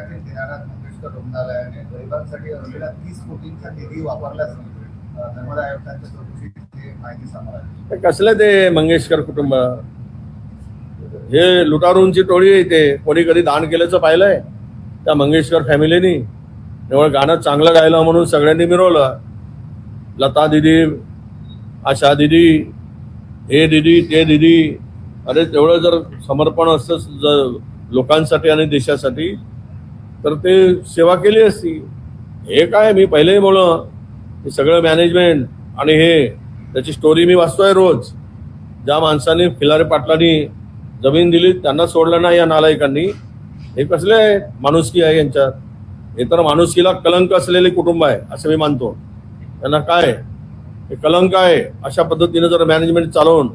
राज्यातील मंगेशकर रुग्णालयाने गरिबांसाठी असलेला तीस कोटींचा निधी वापरल्यास म्हणजे, अं, नर्मदा आयुक्तांच्या चौकशीची माहिती समोर आली. ते ते मंगेशकर कुटुंब? हे लुटारूंची टोळी आहे ते. कोणी कधी दान केल्याचं पाहिलंय? त्या मंगेशकर फॅमिलीनी. निवळ गाणं चांगलं गायलं म्हणून सगळ्यांनी मिरवलं. लता दिदी आशा दिदी हे दिदी ते दिदी. अरे तेवढं जर समर्पण असतं लोकांसाठी आणि देशासाठी तर ते सेवा केली असती. हे काय? मी पहिलेही बोललं हे सगळं मॅनेजमेंट आणि हे त्याची स्टोरी मी वाचतोय रोज. ज्या माणसाने खिलारे पाटलांनी जमीन दिली त्यांना सोडलं नाही या नालायकांनी. हे कसले आहे माणुसकी आहे यांच्यात? हे तर माणुसकीला कलंक असलेले कुटुंब आहे असं मी मानतो. त्यांना काय? हे कलंक आहे अशा पद्धतीने जर मॅनेजमेंट चालवून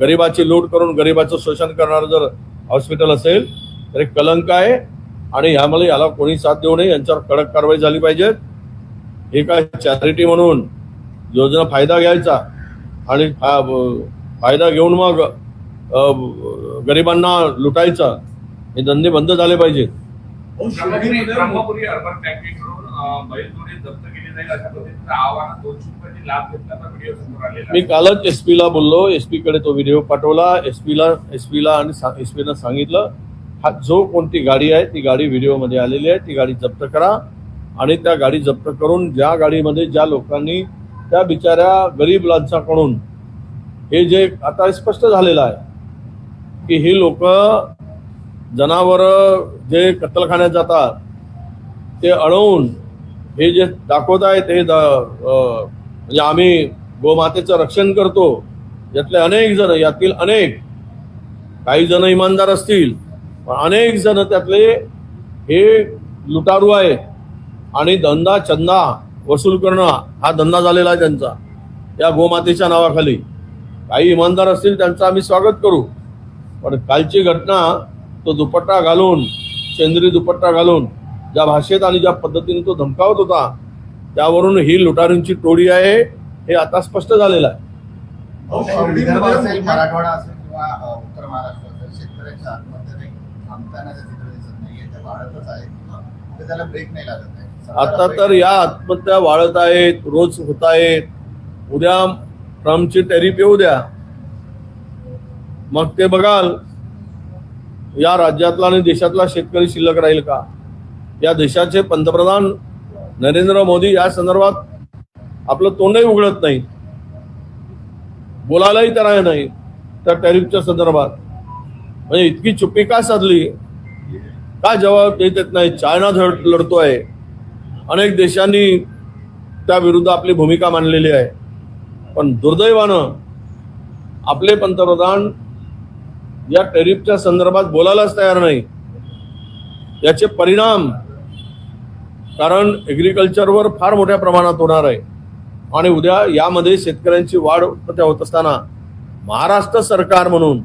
गरिबाची लूट करून गरिबाचं शोषण करणारं जर हॉस्पिटल असेल तर एक कलंक आहे आणि ह्यामध्ये याला कोणी साथ देऊ नये यांच्यावर कडक कारवाई झाली पाहिजे. हे काय चॅरिटी म्हणून योजना फायदा घ्यायचा आणि फायदा घेऊन मग गरिबांना लुटायचा हे धंदे बंद झाले पाहिजेत आलेला मी. कालच एस ला बोललो एसकडे तो व्हिडिओ पाठवला. एस ला एस ला आणि एस पीनं सांगितलं हा जो कोणती गाडी आहे ती गाडी व्हिडिओमध्ये आलेली आहे ती गाडी जप्त करा. आणि त्या गाडी जप्त करून ज्या गाडीमध्ये ज्या लोकांनी त्या बिचाऱ्या गरीब लांचाकडून हे जे आता स्पष्ट झालेलं आहे की ही लोक जनावरं जे कत्तलखान्यात जातात ते अडवून हे जे दाखवत आहेत हे द- म्हणजे आम्ही गोमातेचं रक्षण करतो. यातले अनेक जण यातील अनेक काही जण इमानदार असतील अनेक जण त्यातले हे लुटारू आहे आणि धंदा चंदा वसूल करणं हा धंदा झालेला आहे त्यांचा या गोमातेच्या नावाखाली. काही इमानदार असतील त्यांचं आम्ही स्वागत करू. पण कालची घटना तो दुपट्टा घालून सेंद्रिय दुपट्टा घालून ज्या भाषेत आणि ज्या पद्धतीने तो धमकावत होता त्यावरून ही लुटारूंची टोळी आहे हे आता स्पष्ट झालेलं आहे. मराठवाडा असेल किंवा उत्तर महाराष्ट्र असेल शेतकऱ्यांच्या आत्महत्या थांबतानाचं चित्र दिसत नाहीये. त्या वाढतच आहेत कुठे त्याला ब्रेक नाही लागत आहे. आता तर या आत्महत्या वाढत आहेत रोज होत आहेत. उद्या ट्रम्पची टॅरिफ येऊ द्या. मग ते बघाल या राज्यातला आणि देशातला शेतकरी शिल्लक राहील का? या देशाचे पंतप्रधान नरेंद्र मोदी या संदर्भात आपलं तोंडही उघडत नाही बोलायलाही तयार नाही. त्या टॅरिफच्या संदर्भात. म्हणजे इतकी चुप्पी का साधली? का जबाब देत येत नाही? चायना लढतो आहे अनेक देशांनी त्या विरुद्ध आपली भूमिका मांडलेली आहे. पण दुर्दैवानं आपले पंतप्रधान या टॅरिफच्या संदर्भात बोलायलाच तयार नाही. याचे परिणाम कारण ॲग्रिकल्चरवर फार मोठ्या प्रमाणात होणार आहे. आणि उद्या यामध्ये शेतकऱ्यांची वाढ होत असताना महाराष्ट्र सरकार म्हणून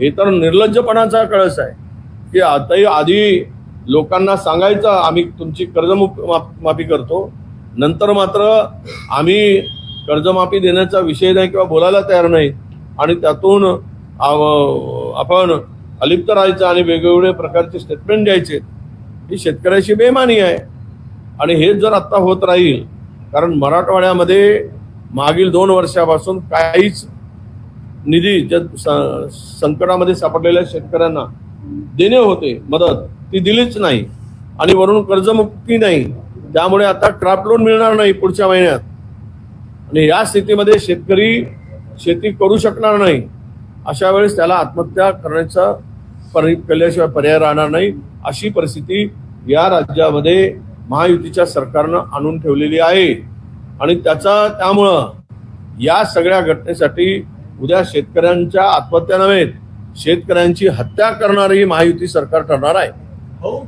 हे तर निर्लज्जपणाचा कळस आहे. की आताही आधी लोकांना सांगायचं आम्ही तुमची कर्जमुक माफ- माफी करतो. नंतर मात्र आम्ही कर्जमाफी देण्याचा विषय नाही किंवा बोलायला तयार नाही. आणि त्यातून आपण अलिप्त राहायचं आणि वेगवेगळे प्रकारचे स्टेटमेंट द्यायचे ही शेतकऱ्याशी बेमानी आहे. आणि हे जर आत्ता होत राहील कारण मराठवाड्यामध्ये मागील दोन वर्षापासून काहीच निधी ज्या स- संकटामध्ये सापडलेल्या शेतकऱ्यांना देणे होते मदत ती दिलीच नाही. आणि वरून कर्जमुक्ती नाही. त्यामुळे आता क्रॉप लोन मिळणार नाही पुढच्या महिन्यात. आणि या स्थितीमध्ये शेतकरी शेती करू शकणार नाही. अशा वेळेस त्याला आत्महत्या करण्याचा परि केल्याशिवाय पर्याय राहणार नाही अशी परिस्थिती या राज्यामध्ये महायुतीच्या सरकारनं आणून ठेवलेली आहे. आणि त्याचा त्यामुळं या सगळ्या घटनेसाठी उद्या शेतकऱ्यांच्या आत्महत्या नव्हे शेतकऱ्यांची हत्या करणारी महायुती सरकार ठरणार आहे. हो.